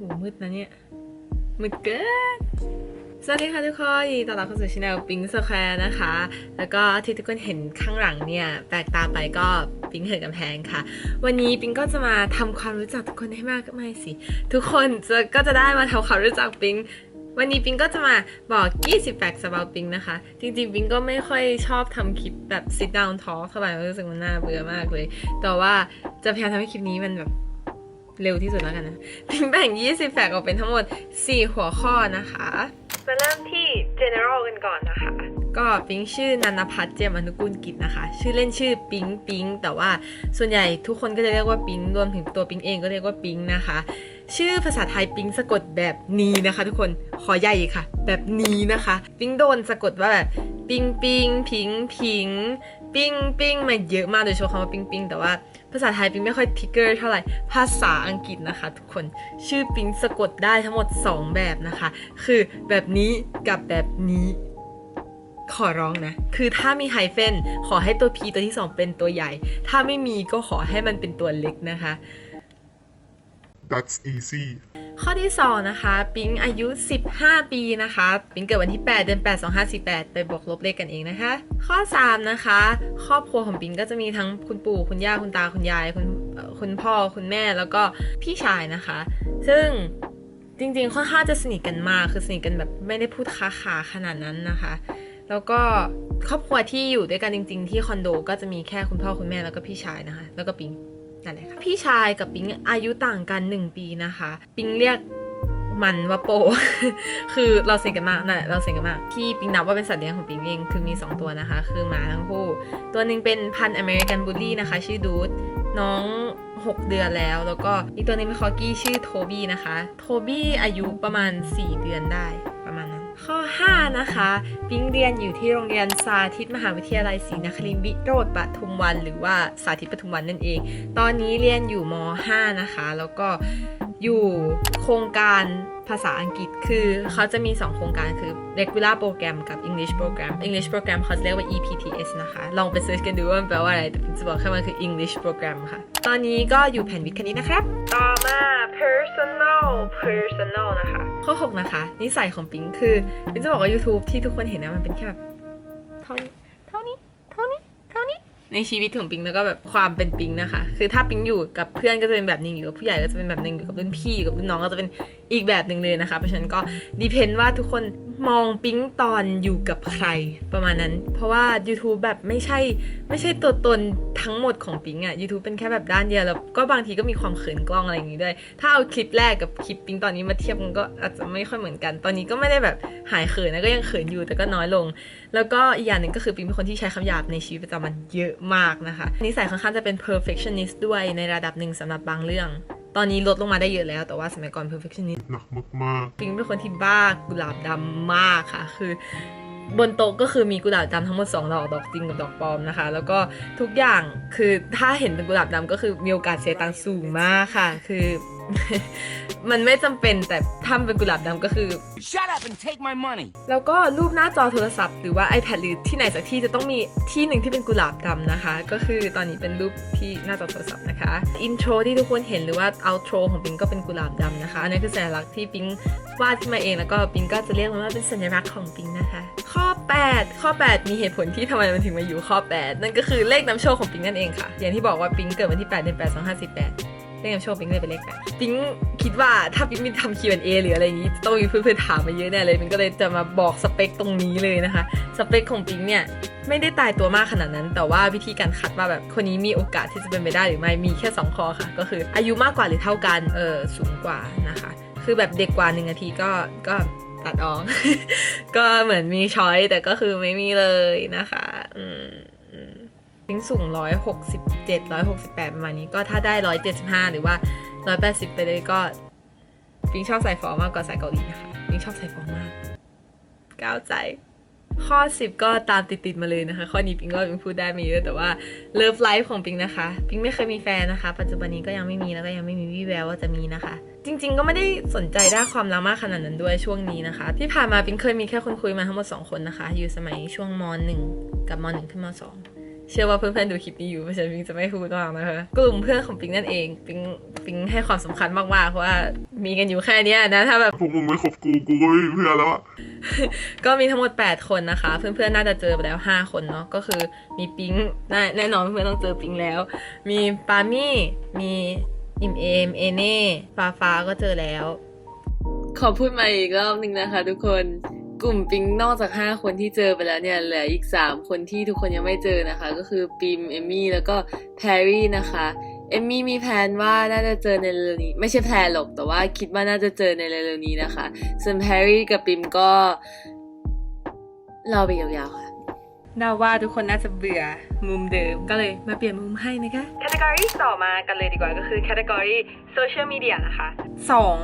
หูมืดนะเนี่ย มืดเกินสวัสดีค่ะทุกคนยินดีต้อนรับเข้าสู่ช anel ปิงสแควร์นะคะ แล้วก็ที่ทุกคนเห็นข้างหลังเนี่ย แปลกตาไปก็ปิงเหินกำแพงค่ะ วันนี้ปิงก็จะมาทำความรู้จักทุกคนให้มากก็ไม่สิ ทุกคนจะก็จะได้มาทำความรู้จักปิงวันนี้ปิงก็จะมาบอก 20 แฟกต์ about ปิงนะคะ จริงๆ ปิงก็ไม่ค่อยชอบทำคลิปแบบ sit down talk เท่าไหร่รู้สึกมันน่าเบื่อมากเลย แต่ว่าจะพยายามทำให้คลิปนี้มันแบบ เร็วที่สุดแล้วกันนะปิงแบ่ง 20 แฟกต์ออกเป็นทั้งหมด 4 หัวข้อนะคะ มาเริ่มที่ general กันก่อนนะคะ ก็ปิงชื่อนันพัฒน์เจียมอนุกูลกิจนะคะ ชื่อเล่นชื่อปิงปิงแต่ว่าส่วนใหญ่ทุกคนก็จะเรียกว่าปิงรวมถึงตัวปิงเองก็เรียกว่าปิงนะคะชื่อภาษาไทยปิงสะกดแบบนี้นะคะ ทุกคนขอใหญ่อีกค่ะ แบบนี้นะคะ ปิงโดนสะกดว่าแบบปิงปิงพิงพิง ปิ้งปิ้งมาเยอะมากโดยเฉพาะคำว่าปิ้งปิ้งแต่ว่าภาษาไทยปิ้งไม่ค่อยทิกเกอร์เท่าไหร่ ภาษาอังกฤษนะคะ ทุกคนชื่อปิ้งสะกดได้ทั้งหมด 2 แบบนะคะ คือแบบนี้กับแบบนี้ ขอร้องนะ คือถ้ามีไฮเฟนขอให้ตัว P ตัวที่ 2 เป็นตัวใหญ่ ถ้าไม่มีก็ขอให้มันเป็นตัวเล็กนะคะ That's easy. ข้อที่2นะคะ ปิงอายุ 15 ปีนะคะ ปิงเกิดวันที่ 8 เดือน 8 2548 ไปบวกลบเลขกันเองนะคะ ข้อ 3 นะคะ ครอบครัวของปิงก็จะมีทั้งคุณปู่คุณย่าคุณตาคุณยาย คุณคุณพ่อคุณแม่แล้วก็พี่ชายนะคะ ซึ่งจริงๆ ค่อนข้างจะสนิทกันมาก คือสนิทกันแบบไม่ได้พูดค้าขาขนาดนั้นนะคะ แล้วก็ครอบครัวที่อยู่ด้วยกันจริง ๆ ที่คอนโด ก็จะมีแค่คุณพ่อคุณแม่แล้วก็พี่ชายนะคะ แล้วก็ปิง นั่นแหละค่ะพี่ชายกับปิงอายุต่างกัน 1 ปีนะคะ ปิงเรียกมันว่าโป คือเราเสนิทกันมากนั่นแหละเราเสนิทกันมาก ที่ปิงนับว่าเป็นสัตว์เลี้ยงของปิงเอง คือมี 2 ตัวนะคะ คือหมาทั้งคู่ ตัวหนึ่งเป็นพันอเมริกันบูลลี่นะคะ ชื่อดูด น้อง 6 เดือนแล้ว แล้วก็อีกตัวนึงเป็นคอกี้ชื่อโทบี้นะคะ โทบี้อายุประมาณ 4 เดือนได้ ข้อ 5 นะคะปิงเรียนอยู่ที่โรงเรียนสาธิตมหาวิทยาลัยศรีนครินทร์วิโรธปทุมวัน หรือว่าสาธิตปทุมวันนั่นเอง ตอนนี้เรียนอยู่ม 5 นะคะ แล้วก็ อยู่โครงการภาษาอังกฤษคือเขาจะมี 2 โครงการคือ regular program กับ English program English program เขาจะเรียกว่า EPTS นะคะ ลองไปเซิร์ชกันดูว่ามันแปลว่าอะไร แต่พิมจะบอกแค่มันคือ English program ค่ะ ตอนนี้ก็อยู่แผนวิทย์คณิตนะครับ ต่อมา personal personal นะคะ ข้อ 6 นะคะ นิสัยของปิงคือปิงจะบอกว่า YouTube ที่ทุกคนเห็นนะมันเป็นแค่แบบเท่านี้เท่านี้เท่านี้เท่านี้ ในชีวิตของปิงแล้วก็แบบความเป็นปิงนะคะ คือถ้าปิงอยู่กับเพื่อนก็จะเป็นแบบนึงอยู่กับผู้ใหญ่ก็จะเป็นแบบนึงอยู่กับรุ่นพี่อยู่กับรุ่นน้องก็จะเป็น อีกแบบหนึ่งเลยนะคะ เพราะฉะนั้นก็ดีเพนว่าทุกคนมองปิ๊งตอนอยู่กับใครประมาณนั้น เพราะว่า YouTube แบบไม่ใช่ไม่ใช่ตัวตนทั้งหมดของปิ๊งอะ YouTube เป็นแค่แบบด้านเดียว แล้วก็บางทีก็มีความเขินกล้องอะไรอย่างนี้ด้วย ถ้าเอาคลิปแรกกับคลิปปิ๊งตอนนี้มาเทียบกันก็อาจจะไม่ค่อยเหมือนกัน ตอนนี้ก็ไม่ได้แบบหายเขินนะก็ยังเขินอยู่แต่ก็น้อยลง แล้วก็อีกอย่างหนึ่งก็คือปิ๊งเป็นคนที่ใช้คำหยาบในชีวิตประจำวันเยอะมากนะคะนิสัยค่อนข้างจะเป็น perfectionist ด้วยในระดับหนึ่งสำหรับบางเรื่อง ตอนนี้ลดลงมาได้เยอะแล้ว แต่ว่าสมัยก่อน perfectionist หนักมากปิงเป็นคนที่บ้ากุหลาบดำมากค่ะ คือ บนโต๊ะก็คือมีกุหลาบดำทั้งหมด2ดอกดอกจริงกับดอกปลอมนะคะ แล้วก็ทุกอย่างคือถ้าเห็นเป็นกุหลาบดำก็คือมีโอกาสเสียตังค์สูงมากค่ะ คือ มันไม่จำเป็นแต่ถ้ามันเป็นกุหลาบดำก็คือ Shut up and take my money. แล้วก็รูปหน้าจอโทรศัพท์หรือว่า iPad หรือที่ไหนสักที่จะต้องมีที่หนึ่งที่เป็นกุหลาบดำนะคะ ก็คือตอนนี้เป็นรูปที่หน้าจอโทรศัพท์นะคะอินโทรที่ทุกคนเห็นหรือว่าเอาโทรของปิงก็เป็นกุหลาบดำนะคะอันนี้คือสัญลักษณ์ที่ปิงวาดขึ้นมาเองแล้วก็ปิงก็จะเรียกมันว่าเป็นสัญลักษณ์ของปิงนะคะข้อข้อ 8 ข้อ 8 มีเหตุผลที่ทำไมมันถึงมาอยู่ข้อ 8 นั่นก็คือเลขนำโชคของปิงนั่นเองค่ะ อย่างที่บอกว่าปิงเกิดวันที่ 8 เดือน 8 2548 เลขนำโชคปิงเลยเป็นเลขแปดปิงคิดว่าถ้าปิงมีทำ Q&A หรืออะไรอย่างนี้ต้องมีเพื่อนๆถามมาเยอะแน่เลยปิงก็เลยจะมาบอกสเปคตรงนี้เลยนะคะ สเปคของปิงเนี่ยไม่ได้ตายตัวมากขนาดนั้น แต่ว่าวิธีการคัดว่าแบบคนนี้มีโอกาสที่จะเป็นไปได้หรือไม่มีแค่ 2 ข้อค่ะ ก็คืออายุมากกว่าหรือเท่ากันเออสูงกว่านะคะ คือแบบเด็กกว่าหนึ่งนาทีก็ก็ ตัดออก ก็เหมือนมีช้อยแต่ก็คือไม่มีเลยนะคะ อืมอืมปิงสูง 167 168 ประมาณนี้ ก็ถ้าได้ 175 หรือว่าร้อยแปไปเลยก็ปิงชอบใส่ฟอมากกว่าใส่เกาหลีนะคะปิงชอบใส่ฟอมาก ก้าวใจ ข้อ 10 ก็ตามติดๆมาเลยนะคะ ข้อนี้ปิงก็ปิงพูดได้ไม่เยอะแต่ว่าเลิฟไลฟ์ของปิงนะคะ ปิงไม่เคยมีแฟนนะคะ ปัจจุบันนี้ก็ยังไม่มีแล้วก็ยังไม่มีวี่แววว่าจะมีนะคะ จริง ๆ ก็ไม่ได้สนใจด้านความรักมากขนาดนั้นด้วยช่วงนี้นะคะ ที่ผ่านมาปิงเคยมีแค่คนคุยมาทั้งหมด 2 คนนะคะ อยู่สมัยช่วงม .1 กับม .1 ขึ้นม .2 เชื่อว่าเพื่อนๆดูคลิปนี้อยู่เพราะฉะนั้นปิงจะไม่พูดมากนะคะกลุ่มเพื่อนของปิงนั่นเองปิงปิงให้ความสำคัญมากๆเพราะว่ามีกันอยู่แค่เนี้ยนะถ้าแบบพวกมึงไม่คบกูกูก็ไม่มีเพื่อนแล้วอะก็มีทั้งหมด 8 คนนะคะ เพื่อนๆน่าจะเจอไปแล้ว 5 คนเนาะก็คือมีปิงแน่แน่นอนเพื่อนๆต้องเจอปิงแล้ว มีปามี่มีอิมเอมเอเน่ฟ้าฟ้าก็เจอแล้ว ขอพูดมาอีกรอบหนึ่งนะคะทุกคน กลุ่มปิงนอกจาก 5 คนที่เจอไปแล้วเนี่ยเหลืออีก 3 คนที่ทุกคนยังไม่เจอนะคะ ก็คือปิมเอมมี่แล้วก็แพรรี่นะคะเอมมี่มีแพลนว่าน่าจะเจอในเร็วนี้ ไม่ใช่แพลนหรอกแต่ว่าคิดว่าน่าจะเจอในเร็วนี้นะคะส่วนแพรรี่กับปิมก็รอไปยาวๆค่ะ น่าว่าทุกคนน่าจะเบื่อมุมเดิมก็เลยมาเปลี่ยนมุมให้นะคะ แคตตากรีต่อมากันเลยดีกว่าก็คือแคตตากรีโซเชียลมีเดียนะคะสอง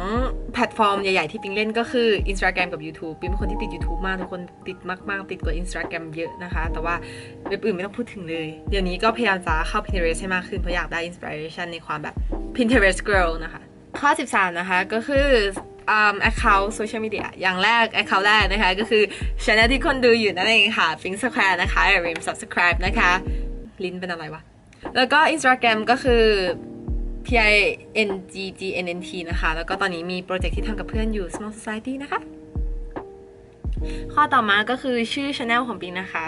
แพลตฟอร์มใหญ่ ๆ ที่ปิงเล่นก็คือ Instagram กับ YouTube ปิงเป็นคนที่ติด YouTube มาก ทุกคนติดมาก ๆ ติดกว่า Instagram เยอะนะคะ แต่ว่าเว็บอื่นไม่ต้องพูดถึงเลย เดี๋ยวนี้ก็พยายามจะเข้า Pinterest ให้มากขึ้น เพราะอยากได้ inspiration ในความแบบ Pinterest girl นะคะ ข้อ 13 นะคะก็คือ อืม account social media อย่างแรก account แรกนะคะ ก็คือ channel ที่คนดูอยู่นั่นเองค่ะ Pink Square นะคะอย่าลืม subscribe นะคะ ลิ้นเป็นอะไรวะ แล้วก็ Instagram ก็คือ P I N G G N N T นะคะ แล้วก็ตอนนี้มีโปรเจกต์ที่ทำกับเพื่อนอยู่ Small Society นะคะ ข้อต่อมาก็คือชื่อช anel ของปิงนะคะ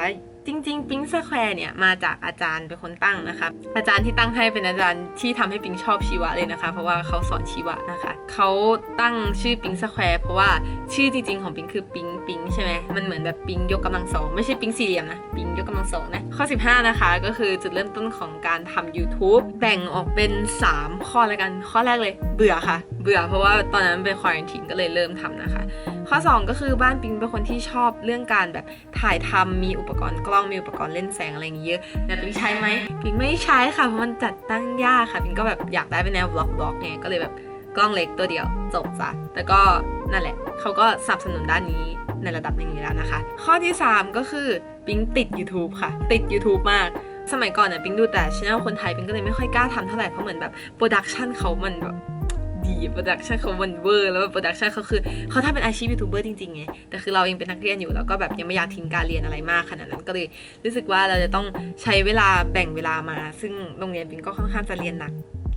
จริงๆ ปิงสแควร์เนี่ยมาจากอาจารย์เป็นคนตั้งนะคะ อาจารย์ที่ตั้งให้เป็นอาจารย์ที่ทำให้ปิงชอบชีวะเลยนะคะ เพราะว่าเขาสอนชีวะนะคะเขาตั้งชื่อปิงสแควร์เพราะว่าชื่อจริงๆของปิงคือปิงปิงใช่ไหมมันเหมือนแบบปิงยกกำลังสองไม่ใช่ปิงสี่เหลี่ยมนะปิงยกกำลังสองนะข้อ 15 นะคะ ก็คือจุดเริ่มต้นของการทำ YouTube แบ่งออกเป็น 3 ข้อแล้วกันข้อแรกเลย เบื่อค่ะ เบื่อเพราะว่าตอนนั้นเป็นควอรันทีนก็เลยเริ่มทำนะคะ ข้อ 2 ก็คือบ้านปิงเป็นคนที่ชอบเรื่องการแบบถ่ายทำมีอุปกรณ์กล้องมีอุปกรณ์เล่นแสงอะไรอย่างเงี้ยเยอะแต่ปิงใช้ไหมปิงไม่ใช้ค่ะเพราะมันจัดตั้งยากค่ะปิงก็แบบอยากได้เป็นแนวบล็อกบล็อกไงก็เลยแบบกล้องเล็กตัวเดียวจบจ้ะแต่ก็นั่นแหละเขาก็สนับสนุนด้านนี้ในระดับหนึงแล้วนะคะ ข้อที่ 3 ก็คือปิงติด YouTube ค่ะ ติด YouTube มากสมัยก่อนเนี่ยปิงดูแต่ช anel คนไทยปิงก็เลยไม่ค่อยกล้าทำเท่าไหร่เพราะเหมือนแบบโปรดักชันเขามันแบบ ดีโปรดักชันเขามันเวอร์แล้วโปรดักชันเขาคือเขาถ้าเป็นอาชีพยูทูบเบอร์จริงๆไงแต่คือเราเองเป็นนักเรียนอยู่แล้วก็แบบยังไม่อยากทิ้งการเรียนอะไรมากขนาดนั้นก็เลยรู้สึกว่าเราจะต้องใช้เวลาแบ่งเวลามา ซึ่งโรงเรียนปิงก็ค่อนข้างจะเรียนหนัก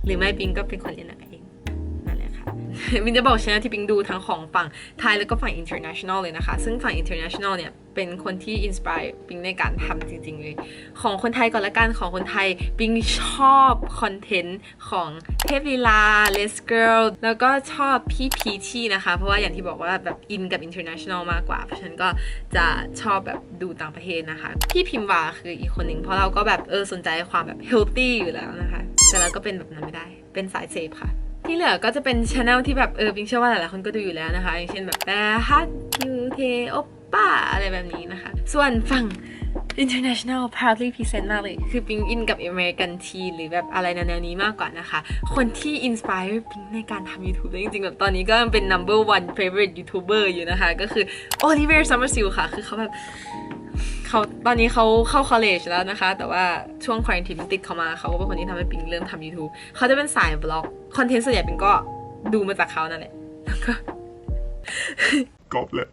หรือไม่ปิงก็เป็นคนเรียนหนัก หละค่ะปิงจะบอกชแนลที่ปิงดูทั้งของฝั่งไทยแล้วก็ฝั่ง international เลยนะคะ ซึ่งฝั่ง international เนี่ย เป็นคนที่อินสปายปิงในการทำจริง ๆ เลย ของคนไทยก่อนละกันของคนไทยปิงชอบคอนเทนต์ของเทพลีลา Les Girl แล้วก็ชอบพี่พีชีนะคะ เพราะว่าอย่างที่บอกว่าแบบอินกับ international มากกว่า เพราะฉะนั้นก็จะชอบแบบดูต่างประเทศนะคะ พี่พิมวาคืออีกคนหนึ่งเพราะเราก็แบบเออสนใจความแบบ healthy อยู่แล้วนะคะ แต่เราก็เป็นแบบนั้นไม่ได้ เป็นสายเสพค่ะ ที่เหลือก็จะเป็นช anel ที่แบบเออปิงเชื่อว่าหลายๆคนก็ดูอยู่แล้วนะคะ อย่างเช่นแบบแต่ฮัทคิวเทโอปป้าอะไรแบบนี้นะคะ ส่วนฝั่ง international proudly present มากเลย คือปิงอินกับ American teen หรือแบบอะไรแนวๆนี้มากกว่านะคะ คนที่ inspire ปิงในการทำ YouTube จริงๆ แบบตอนนี้ก็เป็น number one favorite YouTuber อยู่นะคะ ก็คือ Oliver Summerfield ค่ะ คือเขาแบบ เขาตอนนี้เขาเข้า college แล้วนะคะ แต่ว่าช่วง quarantine ปิงติดเขามาเขาก็เป็นคนที่ทำให้ปิงเริ่มทำ YouTube เขาจะเป็นสายบล็อก คอนเทนต์ส่วนใหญ่ปิงก็ดูมาจากเขานั่นแหละแล้วก็กอบแหละ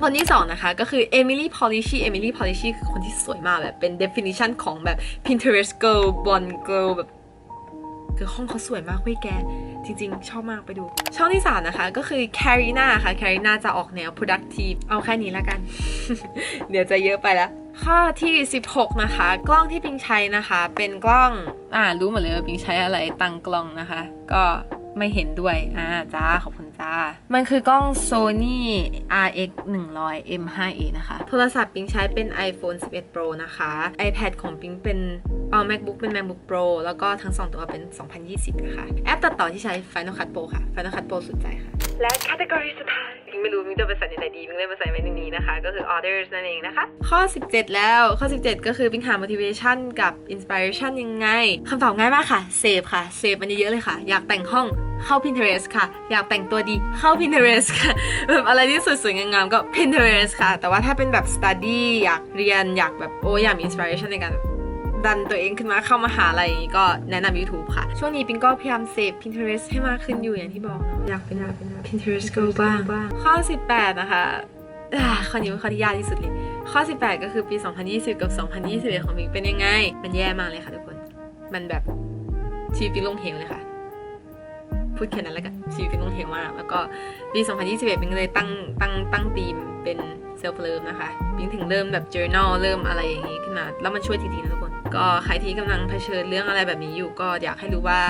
คนที่สองนะคะ ก็คือ Emily Polishi Emily Polishi คือคนที่สวยมากแบบเป็น definition ของแบบ Pinterest girl blonde girl แบบ คือห้องเขาสวยมากเว้ยแก จริงๆ ชอบมากไปดู ช่องที่ 3 นะคะ ก็คือ Carina ค่ะ Carina จะออกแนว productive เอาแค่นี้แล้วกัน เดี๋ยวจะเยอะไปแล้วข้อที่ 16 นะคะ กล้องที่ปิงใช้นะคะ เป็นกล้อง อ่ารู้หมดเลยว่าปิงใช้อะไรตั้งกล้องนะคะ ก็ ไม่เห็นด้วย อ่าจ้า ขอบคุณจ้า มันคือกล้อง Sony RX 100 M5A นะคะ โทรศัพท์ปิงใช้เป็น iPhone 11 Pro นะคะ iPad ของปิงเป็นเอา MacBook เป็น MacBook Pro แล้วก็ทั้ง 2 ตัวเป็น 2020 นะคะ แอปตัดต่อที่ใช้ Final Cut Pro ค่ะ Final Cut Pro สุดใจค่ะ และแคตตากรีสุดท้ายปิ งไม่รู้มิงจะไปใส่ในไหนดีปิงเลยมาใส่ไว้ในนี้นะคะ ก็คือ orders นั่นเองนะคะ ข้อ 17 แล้วข้อ 17 ก็คือปิงหา motivation กับ inspiration ยังไงคำตอบง่ายมากค่ะเซฟค่ะเซฟมันเยอะๆเลยค่ะ อยากแต่งห้องเข้า Pinterest ค่ะ อยากแต่งตัวดีเข้า Pinterest ค่ะ แบบอะไรที่สวยๆงามๆก็ Pinterest ค่ะ แต่ว่าถ้าเป็นแบบ study อยากเรียนอยากแบบโอ้อยากมี inspiration ในการ ดันตัวเองขึ้นมาเข้ามาหาอะไรอย่างงี้ก็แนะนำ YouTube ค่ะ ช่วงนี้ปิงก็พยายามเสพ Pinterest ให้มากขึ้นอยู่อย่างที่บอกเนอะอยากเป็นอยากเป็น Pinterest girl บ้าง ข้อ 18 นะคะอ่าข้อนี้เป็นข้อที่ยากที่สุดเลย ข้อ 18 ก็คือปี 2020 กับ 2021 ของปิงเป็นยังไง มันแย่มากเลยค่ะทุกคน มันแบบชีวิตปิงลงเหวเลยค่ะพูดแค่นั้นแล้วกันชีวิตปิงลงเหวมากแล้วก็ปี 2021ปิงก็เลยตั้งตั้งตั้งธีมเป็น self love นะคะปิงถึงเริ่มแบบ journal เริ่มอะไรอย่างงี้ขึ้นมา แล้วมันช่วยจริงๆนะทุกคน ก็ใครที่กำลังเผชิญเรื่องอะไรแบบนี้อยู่ ก็อยากให้รู้ว่า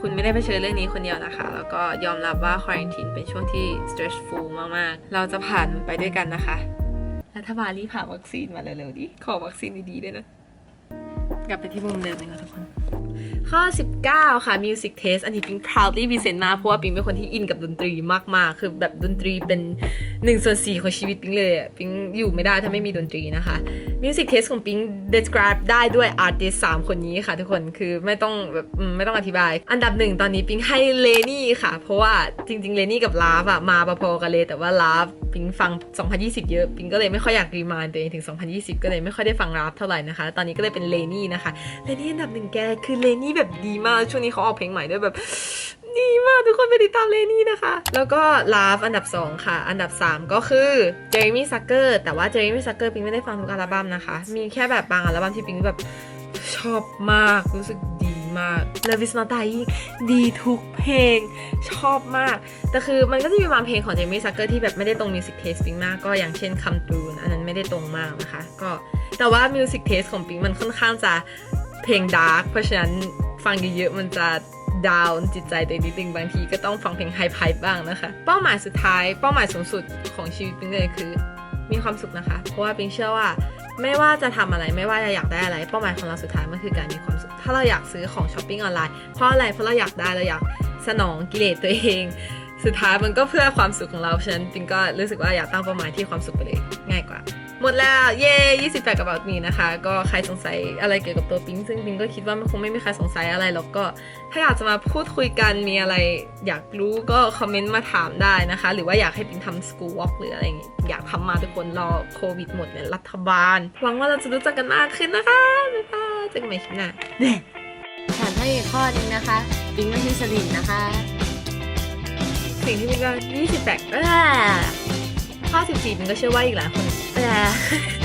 คุณไม่ได้เผชิญเรื่องนี้คนเดียวนะคะ แล้วก็ยอมรับว่า quarantine เป็นช่วงที่ stressful มากๆ เราจะผ่านมันไปด้วยกันนะคะ รัฐบาลรีบหาวัคซีนมาเร็วๆดิ ขอวัคซีนดีๆด้วยนะ กลับไปที่มุมเดิมเลยค่ะทุกคน ข้อ 19 ค่ะ music taste อันนี้ปิง proudly present มากเพราะว่าปิงเป็นคนที่อินกับดนตรีมากๆ คือแบบดนตรีเป็น1ส่วน4ของชีวิตปิงเลยอะปิงอยู่ไม่ได้ถ้าไม่มีดนตรีนะคะ music taste ของปิง describe ได้ด้วย artist 3 คนนี้ค่ะทุกคนคือไม่ต้องแบบไม่ต้องอธิบาย อันดับหนึ่งตอนนี้ปิงให้เลนี่ค่ะ เพราะว่าจริงๆเลนี่กับลาฟอะมาพอๆกันเลย แต่ว่าลาฟปิงฟัง 2020 เยอะปิงก็เลยไม่ค่อยอยากรีมายตัวเองถึง 2020 ก็เลยไม่ค่อยได้ฟังลาฟเท่าไหร่นะคะ ตอนนี้ก็เลยเป็นเลนี่นะคะเลนี่อันดับหนึ่งแกคือเลนี่แบบดีมากช่วงนี้เขาออกเพลงใหม่ด้วยแบบดีมากทุกคนไปติดตามเลนี่นะคะ แล้วก็ลาฟอันดับ 2 ค่ะ อันดับ 3 ก็คือเจอมี่ซักเกอร์แต่ว่าเจอมี่ซักเกอร์ปิงไม่ได้ฟังทุกอัลบั้มนะคะ มีแค่แบบบางอัลบั้มที่ปิงแบบชอบมากรู้สึกดีมาก Love is not dying ดีทุกเพลงชอบมาก แต่คือมันก็จะมีบางเพลงของเจมี่ซักเกอร์ที่แบบไม่ได้ตรงมิวสิกเทสปิงมากก็อย่างเช่น Come Through อันนั้นไม่ได้ตรงมากนะคะ ก็แต่ว่ามิวสิกเทสของปิงมันค่อนข้างจะ เพลงดาร์กเพราะฉะนั้นฟังเยอะๆมันจะดาวน์จิตใจตัวเองนิดนึงบางทีก็ต้องฟังเพลงไฮไพบ้างนะคะ เป้าหมายสุดท้ายเป้าหมายสูงสุดของชีวิตปิงเลยคือ มีความสุขนะคะ เพราะว่าปิงเชื่อว่าไม่ว่าจะทำอะไรไม่ว่าจะอยากได้อะไร เป้าหมายของเราสุดท้ายมันคือการมีความสุข ถ้าเราอยากซื้อของช้อปปิ้งออนไลน์เพราะอะไรเพราะเราอยากได้เราอยากสนองกิเลสตัวเอง สุดท้ายมันก็เพื่อความสุขของเราฉะนั้นปิงก็รู้สึกว่าอยากตั้งเป้าหมายที่ความสุขไปเลยง่ายกว่า หมดแล้ว เย้28กับแบบนี้นะคะ ก็ใครสงสัยอะไรเกี่ยวกับตัวปิงซึ่งปิงก็คิดว่ามันคงไม่มีใครสงสัยอะไรหรอกก็ ถ้าอยากจะมาพูดคุยกันมีอะไรอยากรู้ก็คอมเมนต์มาถามได้นะคะ หรือว่าอยากให้ปิงทำสกูวอล์กหรืออะไรอย่างงี้อยากทำมาทุกคนรอโควิดหมดเนี่ยรัฐบาลหวังว่าเราจะรู้จักกันมากขึ้นนะคะบ๊ายบายเจอกันใหม่คลิปหน้าแถมให้อีกข้อหนึงนะคะปิงไม่ใช่สลิมนะคะ สิ่งที่ปิงก็28เอ้อข้อ14ปิงก็เชื่อว่าอีกหลายคน เอ้อ